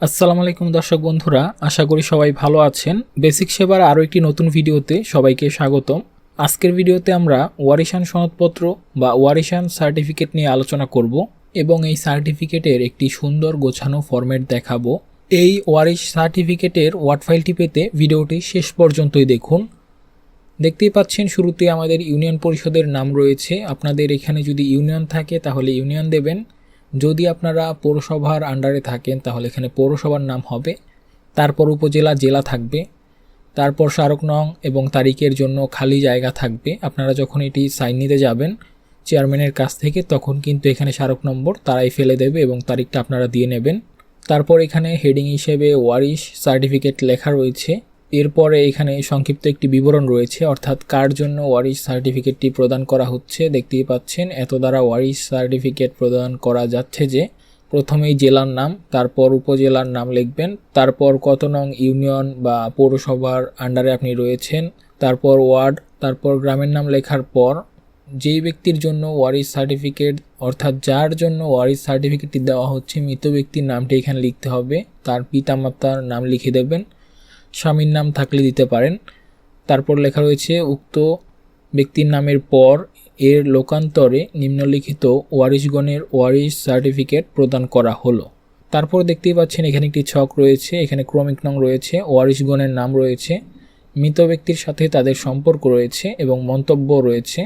আসসালামু আলাইকুম দর্শক বন্ধুরা, আশা করি সবাই ভালো আছেন। বেসিক সেবার আরও একটি নতুন ভিডিওতে সবাইকে স্বাগতম। আজকের ভিডিওতে আমরা ওয়ারিশান সনদপত্র বা ওয়ারিশান সার্টিফিকেট নিয়ে আলোচনা করব এবং এই সার্টিফিকেটের একটি সুন্দর গোছানো ফরম্যাট দেখাবো। এই ওয়ারিশ সার্টিফিকেটের ওয়ার্ড ফাইলটি পেতে ভিডিওটি শেষ পর্যন্তই দেখুন। দেখতেই পাচ্ছেন, শুরুতে আমাদের ইউনিয়ন পরিষদের নাম রয়েছে। আপনাদের এখানে যদি ইউনিয়ন থাকে, তাহলে ইউনিয়ন দেবেন। যদি আপনারা পৌরসভার আন্ডারে থাকেন, তাহলে এখানে পৌরসভার নাম হবে, তারপর উপজেলা জেলা থাকবে, তারপর স্মারক নং এবং তারিখের জন্য খালি জায়গা থাকবে। আপনারা যখন এটি সাইন নিতে যাবেন চেয়ারম্যানের কাছ থেকে, তখন কিন্তু এখানে স্মারক নম্বর তারাই ফেলে দেবে এবং তারিখটা আপনারা দিয়ে নেবেন। তারপর এখানে হেডিং হিসেবে ওয়ারিশ সার্টিফিকেট লেখা রয়েছে। এরপরে এখানে সংক্ষিপ্ত একটি বিবরণ রয়েছে, অর্থাৎ কার জন্য ওয়ারিশ সার্টিফিকেটটি প্রদান করা হচ্ছে। দেখতেই পাচ্ছেন, এত দ্বারা ওয়ারিশ সার্টিফিকেট প্রদান করা যাচ্ছে যে, প্রথমেই জেলার নাম, তারপর উপজেলার নাম লিখবেন, তারপর কত নং ইউনিয়ন বা পৌরসভার আন্ডারে আপনি রয়েছেন, তারপর ওয়ার্ড, তারপর গ্রামের নাম লেখার পর যেই ব্যক্তির জন্য ওয়ারিশ সার্টিফিকেট, অর্থাৎ যার জন্য ওয়ারিশ সার্টিফিকেটটি দেওয়া হচ্ছে, মৃত ব্যক্তির নামটি এখানে লিখতে হবে, তার পিতামাতার নাম লিখে দেবেন। স্বামীর নাম থাকলে দিতে পারেন। তারপর লেখা রয়েছে, উক্ত ব্যক্তির নামের পর এর লোকান্তরে নিম্নলিখিত ওয়ারিশগণের ওয়ারিশ সার্টিফিকেট প্রদান করা হলো। তারপর দেখতেই পাচ্ছেন এখানে একটি ছক রয়েছে, এখানে ক্রমিক নং রয়েছে, ওয়ারিশগণের নাম রয়েছে, মৃত ব্যক্তির সাথে তাদের সম্পর্ক রয়েছে এবং মন্তব্য রয়েছে।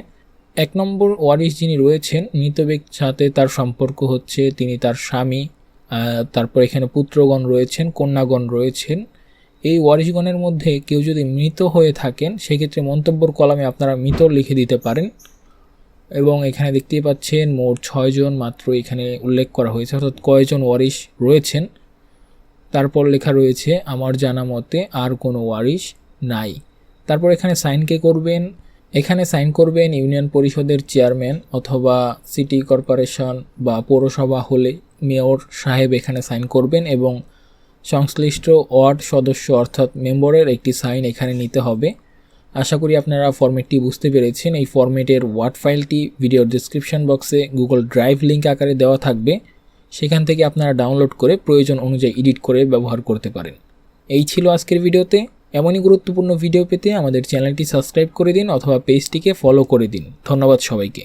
এক নম্বর ওয়ারিশ যিনি রয়েছেন, মৃত ব্যক্তির সাথে তার সম্পর্ক হচ্ছে, তিনি তার স্বামী তারপর এখানে পুত্রগণ রয়েছেন, কন্যাগণ রয়েছেন। এই ওয়ারিশগণের মধ্যে কেউ যদি মৃত হয়ে থাকেন, সেক্ষেত্রে মন্তব্যর কলামে আপনারা মৃত লিখে দিতে পারেন। এবং এখানে দেখতেই পাচ্ছেন, মোট ছয়জন মাত্র এখানে উল্লেখ করা হয়েছে, অর্থাৎ কয়জন ওয়ারিশ রয়েছেন। তারপর লেখা রয়েছে, আমার জানা মতে আর কোনো ওয়ারিশ নাই। তারপর এখানে সাইন কে করবেন? এখানে সাইন করবেন ইউনিয়ন পরিষদের চেয়ারম্যান অথবা সিটি কর্পোরেশন বা পৌরসভা হলে মেয়র সাহেব এখানে সাইন করবেন এবং সংশ্লিষ্ট ওয়ার্ড সদস্য অর্থাৎ মেম্বরের একটি সাইন এখানে নিতে হবে। আশা করি আপনারা ফরম্যাটটি বুঝতে পেরেছেন। এই ফরম্যাটের ওয়ার্ড ফাইলটি ভিডিওর ডিসক্রিপশন বক্সে গুগল ড্রাইভ লিঙ্ক আকারে দেওয়া থাকবে। সেখান থেকে আপনারা ডাউনলোড করে প্রয়োজন অনুযায়ী এডিট করে ব্যবহার করতে পারেন। এই ছিল আজকের ভিডিওতে। এমনই গুরুত্বপূর্ণ ভিডিও পেতে আমাদের চ্যানেলটি সাবস্ক্রাইব করে দিন অথবা পেজটিকে ফলো করে দিন। ধন্যবাদ সবাইকে।